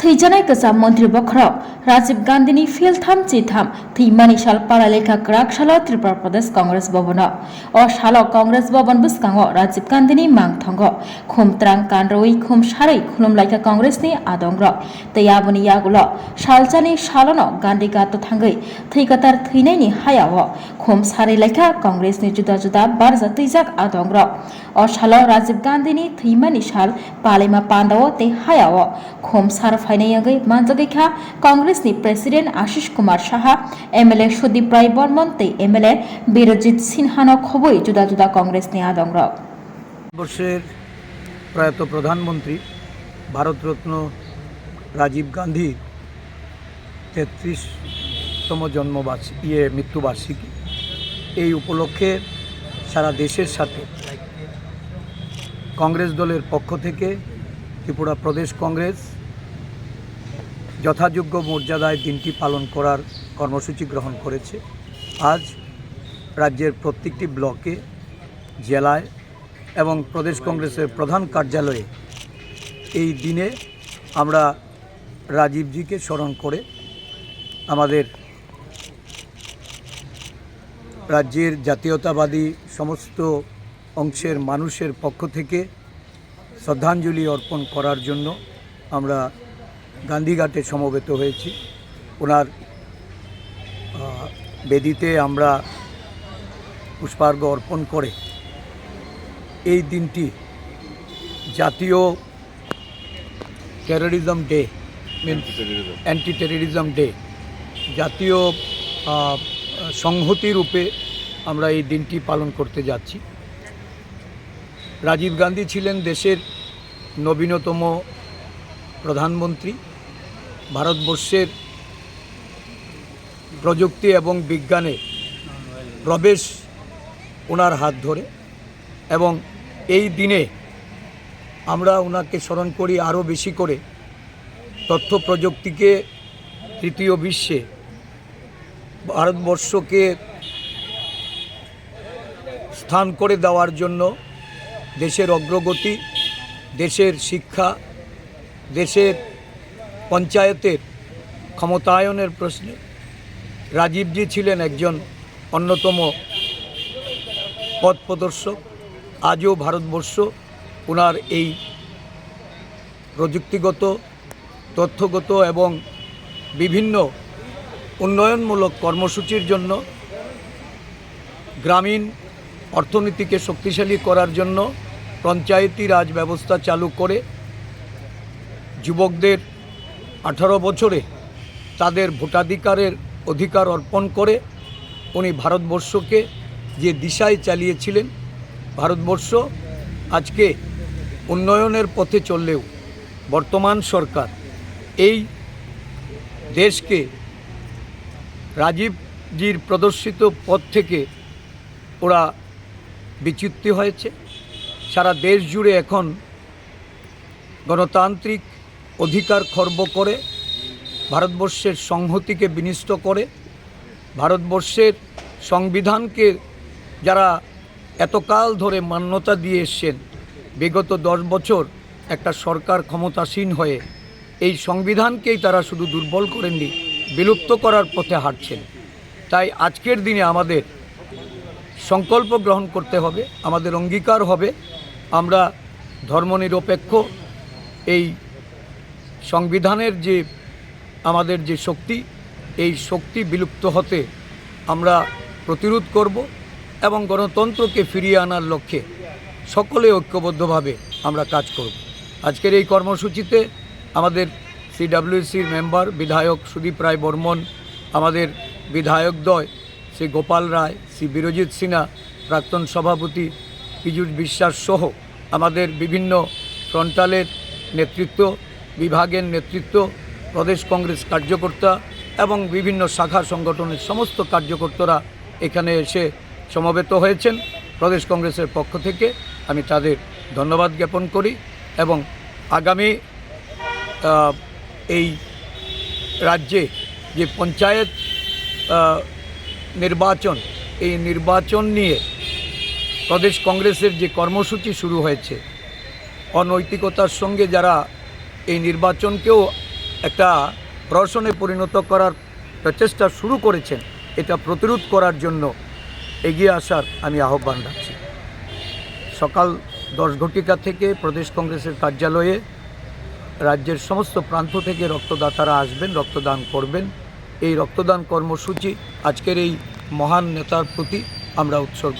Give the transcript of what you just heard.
थैजानाय गोजाम मन्त्रि बखराव राजीव गान्धीनि फिलथाम चिथाम थैमानि साल पारालेखा क्राक साला त्रिपुरा प्रदेश कंग्रेस भवन अ साल कंग्रेस भवन बुस्कांगो राजीव गान्धीनि मांथंगो खुमत्रां कानरवै खुम सारै खुलुमलायखा कंग्रेसनि आदंग्र तैयाबुनि यागुल सालजानि सालनो गान्धी गातो थांगै थैगातार थैनायनि हायाव खुम सारै लायखा कंग्रेसनि जुदा जुदा बारजा तैजाक आदंग्र अ साल राजीव गान्धीनि थैमानि साल पालेमा पान्दाव ते हायाव खुम सार Congress અગઈ president Ashis Kumar Saha, M L A Sudip Roy Barman তে এমএলএ বীরজিৎ সিনহানক খবই জুদা জুদা কংগ্রেস নিয়ে দংর প্রয়াত প্রধানমন্ত্রী ভারতরত্ন রাজীব গান্ধীর তেত্রিশতম জন্মবার্ষিকী ইয়ে মৃত্যুবার্ষিকী এই উপলক্ষে সারা দেশের সাথে কংগ্রেস দলের পক্ষ থেকে ত্রিপুরা প্রদেশ কংগ্রেস যথাযোগ্য মর্যাদায় দিনটি পালন করার কর্মসূচি গ্রহণ করেছে। আজ রাজ্যের প্রত্যেকটি ব্লকে, জেলায় এবং প্রদেশ কংগ্রেসের প্রধান কার্যালয়ে এই দিনে আমরা রাজীবজিকে স্মরণ করে আমাদের রাজ্যের জাতীয়তাবাদী সমস্ত অংশের মানুষের পক্ষ থেকে শ্রদ্ধাঞ্জলি অর্পণ করার জন্য আমরা গান্ধীঘাটে সমবেত হয়েছি। ওনার বেদিতে আমরা পুষ্পার্ঘ অর্পণ করে এই দিনটি জাতীয় terrorism day anti terrorism day জাতীয় সংহতি রূপে আমরা এই দিনটি পালন করতে যাচ্ছি। রাজীব গান্ধী ছিলেন দেশের নবীনতম প্রধানমন্ত্রী। ভারতবর্ষের প্রযুক্তি এবং বিজ্ঞানে প্রবেশ ওনার হাত ধরে এবং এই দিনে আমরা ওনাকে স্মরণ করি আরও বেশি করে তথ্য প্রযুক্তিকে তৃতীয় বিশ্বে, ভারতবর্ষকে স্থান করে দেওয়ার জন্য দেশের অগ্রগতি, দেশের শিক্ষা, দেশের পঞ্চায়েতের ক্ষমতায়নের প্রশ্নে রাজীবজি ছিলেন একজন অন্যতম পথ প্রদর্শক আজও ভারতবর্ষ ওনার এই প্রযুক্তিগত, তথ্যগত এবং বিভিন্ন উন্নয়নমূলক কর্মসূচির জন্য, গ্রামীণ অর্থনীতিকে শক্তিশালী করার জন্য পঞ্চায়েতি রাজ ব্যবস্থা চালু করে যুবকদের আঠারো বছরে তাদের ভোটাধিকারের অধিকার অর্পণ করে উনি ভারতবর্ষকে যে দিশায় চালিয়েছিলেন, ভারতবর্ষ আজকে উন্নয়নের পথে চললেও বর্তমান সরকার এই দেশকে রাজীবজির প্রদর্শিত পথ থেকে ওরা বিচ্যুতি হয়েছে। সারা দেশ জুড়ে এখন গণতান্ত্রিক অধিকার খর্ব করে, ভারতবর্ষের সংহতিকে বিনিষ্ট করে, ভারতবর্ষের সংবিধানকে যারা এতকাল ধরে মান্যতা দিয়ে এসছেন, বিগত দশ বছর একটা সরকার ক্ষমতাসীন হয়ে এই সংবিধানকেই তারা শুধু দুর্বল করেননি, বিলুপ্ত করার পথে হাঁটছেন। তাই আজকের দিনে আমাদের সংকল্প গ্রহণ করতে হবে, আমাদের অঙ্গীকার হবে, আমরা ধর্মনিরপেক্ষ এই সংবিধানের যে আমাদের যে শক্তি, এই শক্তি বিলুপ্ত হতে আমরা প্রতিরোধ করব এবং গণতন্ত্রকে ফিরিয়ে আনার লক্ষ্যে সকলে ঐক্যবদ্ধভাবে আমরা কাজ করব। আজকের এই কর্মসূচিতে আমাদের সিডাব্লিউসির মেম্বার বিধায়ক সুদীপ রায় বর্মন, আমাদের বিধায়কদ্বয় শ্রী গোপাল রায়, শ্রী বিরজিৎ সিনহা, প্রাক্তন সভাপতি পীযূষ বিশ্বাস সহ আমাদের বিভিন্ন ফ্রন্টালের নেতৃত্ব বিভাগের নেতৃত্ব, প্রদেশ কংগ্রেস কার্যকর্তা এবং বিভিন্ন শাখা সংগঠনের সমস্ত কার্যকর্তারা এখানে এসে সমবেত হয়েছেন। প্রদেশ কংগ্রেসের পক্ষ থেকে আমি তাদের ধন্যবাদ জ্ঞাপন করি এবং আগামী এই রাজ্যে যে পঞ্চায়েত নির্বাচন, এই নির্বাচন নিয়ে প্রদেশ কংগ্রেসের যে কর্মসূচি শুরু হয়েছে, অনৈতিকতার সঙ্গে যারা এই নির্বাচনকেও একটা প্রহসনে পরিণত করার প্রচেষ্টা শুরু করেছেন, এটা প্রতিরোধ করার জন্য এগিয়ে আসার আমি আহ্বান রাখছি। সকাল দশ ঘটিকা থেকে প্রদেশ কংগ্রেসের কার্যালয়ে রাজ্যের সমস্ত প্রান্ত থেকে রক্তদাতারা আসবেন, রক্তদান করবেন। এই রক্তদান কর্মসূচি আজকের এই মহান নেতার প্রতি আমরা উৎসর্গ